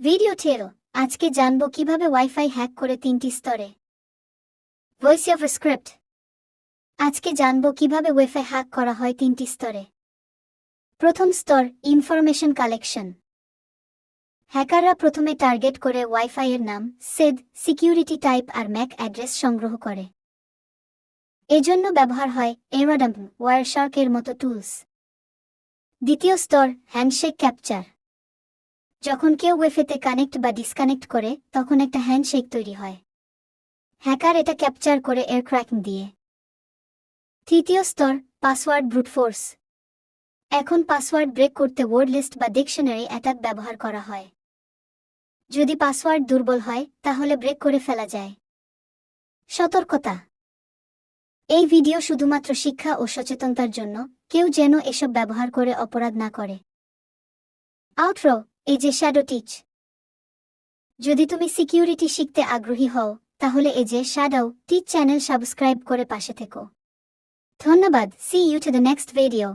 Video ঠেরো আজকে জানব কীভাবে ওয়াইফাই হ্যাক করে তিনটি স্তরে। ভয়েস অফ স্ক্রিপ্ট আজকে জানব কীভাবে ওয়াইফাই হ্যাক করা হয় তিনটি স্তরে। প্রথম স্তর ইনফরমেশন কালেকশন হ্যাকাররা প্রথমে টার্গেট করে ওয়াইফাই এর নাম সেদ সিকিউরিটি টাইপ আর ম্যাক অ্যাড্রেস সংগ্রহ করে। এজন্য ব্যবহার হয় এরাডাম ওয়ারশার্ক এর মতো টুলস দ্বিতীয় স্তর হ্যান্ডশেক ক্যাপচার যখন কেউ ওয়েফেতে কানেক্ট বা ডিসকানেক্ট করে, তখন একটা হ্যান্ডশেক তৈরি হয়। হ্যাকার এটা ক্যাপচার করে এয়ার ক্র্যাকিং দিয়ে। তৃতীয় স্তর পাসওয়ার্ড ব্রুট ফোর্স এখন পাসওয়ার্ড ব্রেক করতে ওয়ার্ড লিস্ট বা ডিকশনারি অ্যাটাক ব্যবহার করা হয়। যদি পাসওয়ার্ড দুর্বল হয়, তাহলে ব্রেক করে ফেলা যায়। সতর্কতা। এই ভিডিও শুধুমাত্র শিক্ষা ও সচেতনতার জন্য, কেউ যেন এসব ব্যবহার করে অপরাধ না করে। আউটরো এই যে শ্যাডো টিচ যদি তুমি সিকিউরিটি শিখতে আগ্রহী হও, তাহলে এই যে শ্যাডো টিচ চ্যানেল সাবস্ক্রাইব করে পাশে থেকো। ধন্যবাদ see you to the next video